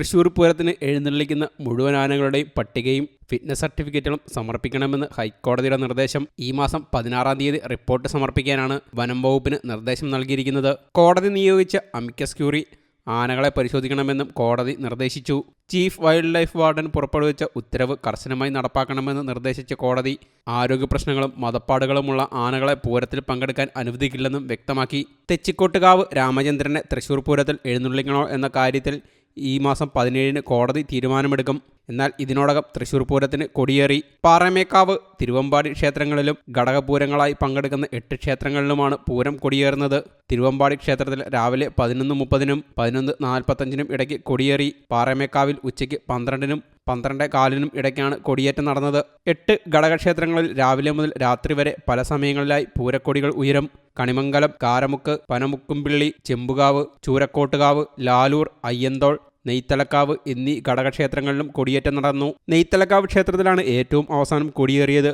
തൃശൂർ പൂരത്തിന് എഴുന്നള്ളിക്കുന്ന മുഴുവൻ ആനകളുടെയും പട്ടികയും ഫിറ്റ്നസ് സർട്ടിഫിക്കറ്റുകളും സമർപ്പിക്കണമെന്ന് ഹൈക്കോടതിയുടെ നിർദ്ദേശം ഈ മാസം പതിനാറാം തീയതി റിപ്പോർട്ട് സമർപ്പിക്കാനാണ് വനം വകുപ്പിന് നിർദ്ദേശം നൽകിയിരിക്കുന്നത്. കോടതി നിയോഗിച്ച അമിക്കസ് ക്യൂറി ആനകളെ പരിശോധിക്കണമെന്നും കോടതി നിർദ്ദേശിച്ചു. ചീഫ് വൈൽഡ് ലൈഫ് വാർഡൻ പുറപ്പെടുവിച്ച ഉത്തരവ് കർശനമായി നടപ്പാക്കണമെന്ന് നിർദ്ദേശിച്ച കോടതി ആരോഗ്യ പ്രശ്നങ്ങളും മതപ്പാടുകളുമുള്ള ആനകളെ പൂരത്തിൽ പങ്കെടുക്കാൻ അനുവദിക്കില്ലെന്നും വ്യക്തമാക്കി. തെച്ചിക്കോട്ടുകാവ് രാമചന്ദ്രനെ തൃശൂർ പൂരത്തിൽ എഴുന്നള്ളിക്കണോ എന്ന കാര്യത്തിൽ ഈ മാസം പതിനേഴിന് കോടതി തീരുമാനമെടുക്കും. എന്നാൽ ഇതിനോടകം തൃശൂർ പൂരത്തിന് കൊടിയേറി. പാറമേക്കാവ് തിരുവമ്പാടി ക്ഷേത്രങ്ങളിലും ഘടകപൂരങ്ങളായി പങ്കെടുക്കുന്ന എട്ട് ക്ഷേത്രങ്ങളിലുമാണ് പൂരം കൊടിയേറുന്നത്. തിരുവമ്പാടി ക്ഷേത്രത്തിൽ രാവിലെ പതിനൊന്ന് മുപ്പതിനും പതിനൊന്ന് നാൽപ്പത്തഞ്ചിനും ഇടയ്ക്ക് കൊടിയേറി. പാറമേക്കാവിൽ ഉച്ചയ്ക്ക് പന്ത്രണ്ടിനും പന്ത്രണ്ട് കാലിനും ഇടയ്ക്കാണ് കൊടിയേറ്റം നടന്നത്. എട്ട് ഘടകക്ഷേത്രങ്ങളിൽ രാവിലെ മുതൽ രാത്രി വരെ പല സമയങ്ങളിലായി പൂരക്കൊടികൾ ഉയരും. കണിമംഗലം കാരമുക്ക് പനമുക്കുംപിള്ളി ചെമ്പുകാവ് ചൂരക്കോട്ടുകാവ് ലാലൂർ അയ്യന്തോൾ നെയ്ത്തലക്കാവ് എന്നീ ഘടകക്ഷേത്രങ്ങളിലും കൊടിയേറ്റം നടന്നു. നെയ്ത്തലക്കാവ് ക്ഷേത്രത്തിലാണ് ഏറ്റവും അവസാനം കൊടിയേറിയത്.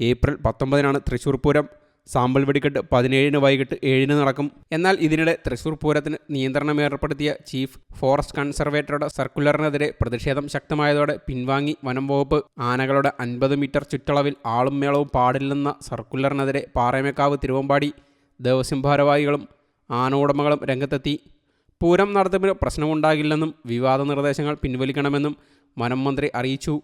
ഏപ്രിൽ പത്തൊമ്പതിനാണ് തൃശൂർ പൂരം. സാമ്പിൾ വെടിക്കെട്ട് പതിനേഴിന് വൈകിട്ട് ഏഴിന് നടക്കും. എന്നാൽ ഇതിനിടെ തൃശൂർ പൂരത്തിന് നിയന്ത്രണം ഏർപ്പെടുത്തിയ ചീഫ് ഫോറസ്റ്റ് കൺസർവേറ്ററുടെ സർക്കുലറിനെതിരെ പ്രതിഷേധം ശക്തമായതോടെ പിൻവാങ്ങി വനം വകുപ്പ്. ആനകളുടെ അൻപത് മീറ്റർ ചുറ്റളവിൽ ആളും മേളവും പാടില്ലെന്ന സർക്കുലറിനെതിരെ പാറമേക്കാവ് തിരുവമ്പാടി ദേവസ്വം ഭാരവാഹികളും ആന ഉടമകളും രംഗത്തെത്തി. പൂരം നടത്തിപ്പിന് പ്രശ്നമുണ്ടാകില്ലെന്നും വിവാദ നിർദ്ദേശങ്ങൾ പിൻവലിക്കണമെന്നും വനം മന്ത്രി അറിയിച്ചു.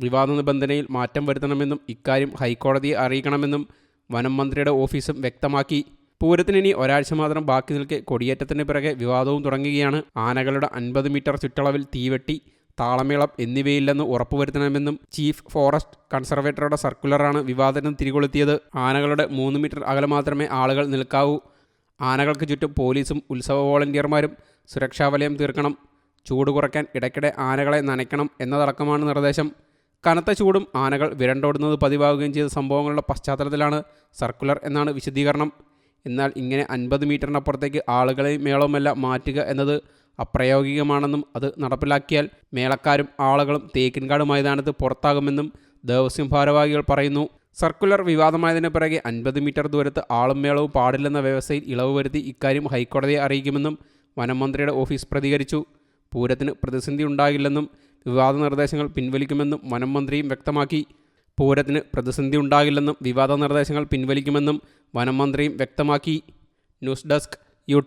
വിവാദ നിബന്ധനയിൽ മാറ്റം വരുത്തണമെന്നും ഇക്കാര്യം ഹൈക്കോടതിയെ അറിയിക്കണമെന്നും വനം മന്ത്രിയുടെ ഓഫീസും വ്യക്തമാക്കി. പൂരത്തിന് ഇനി ഒരാഴ്ച മാത്രം ബാക്കി നിൽക്കെ കൊടിയേറ്റത്തിന് പിറകെ വിവാദവും തുടങ്ങുകയാണ്. ആനകളുടെ അൻപത് മീറ്റർ ചുറ്റളവിൽ തീവെട്ടി താളമേളം എന്നിവയില്ലെന്ന് ഉറപ്പുവരുത്തണമെന്നും ചീഫ് ഫോറസ്റ്റ് കൺസർവേറ്ററുടെ സർക്കുലറാണ് വിവാദത്തിന് തിരികൊളുത്തിയത്. ആനകളുടെ മൂന്ന് മീറ്റർ അകലെ മാത്രമേ ആളുകൾ നിൽക്കാവൂ. ആനകൾക്ക് ചുറ്റും പോലീസും ഉത്സവ വോളണ്ടിയർമാരും സുരക്ഷാ വലയം തീർക്കണം. ചൂട് കുറയ്ക്കാൻ ഇടയ്ക്കിടെ ആനകളെ നനയ്ക്കണം എന്നതടക്കമാണ് നിർദ്ദേശം. കനത്ത ചൂടും ആനകൾ വിരണ്ടോടുന്നത് പതിവാകുകയും ചെയ്ത സംഭവങ്ങളുടെ പശ്ചാത്തലത്തിലാണ് സർക്കുലർ എന്നാണ് വിശദീകരണം. എന്നാൽ ഇങ്ങനെ അൻപത് മീറ്ററിനപ്പുറത്തേക്ക് ആളുകളെയും മേളവുമെല്ലാം മാറ്റുക എന്നത് അപ്രായോഗികമാണെന്നും അത് നടപ്പിലാക്കിയാൽ മേളക്കാരും ആളുകളും തേക്കിൻകാട് മൈതാനത്ത് പുറത്താകുമെന്നും ദേവസ്വം ഭാരവാഹികൾ പറയുന്നു. സർക്കുലർ വിവാദമായതിനു പിറകെ അൻപത് മീറ്റർ ദൂരത്ത് ആളും മേളവും പാടില്ലെന്ന വ്യവസ്ഥയിൽ ഇളവ് വരുത്തി ഇക്കാര്യം ഹൈക്കോടതിയെ അറിയിക്കുമെന്നും വനംമന്ത്രിയുടെ ഓഫീസ് പ്രതികരിച്ചു. പൂരത്തിന് പ്രതിസന്ധി ഉണ്ടാകില്ലെന്നും വിവാദ നിർദ്ദേശങ്ങൾ പിൻവലിക്കുമെന്നും വനം മന്ത്രിയും വ്യക്തമാക്കി. പൂരത്തിന് പ്രതിസന്ധി ഉണ്ടാകില്ലെന്നും വിവാദ നിർദ്ദേശങ്ങൾ പിൻവലിക്കുമെന്നും വനം മന്ത്രിയും വ്യക്തമാക്കി. News desk U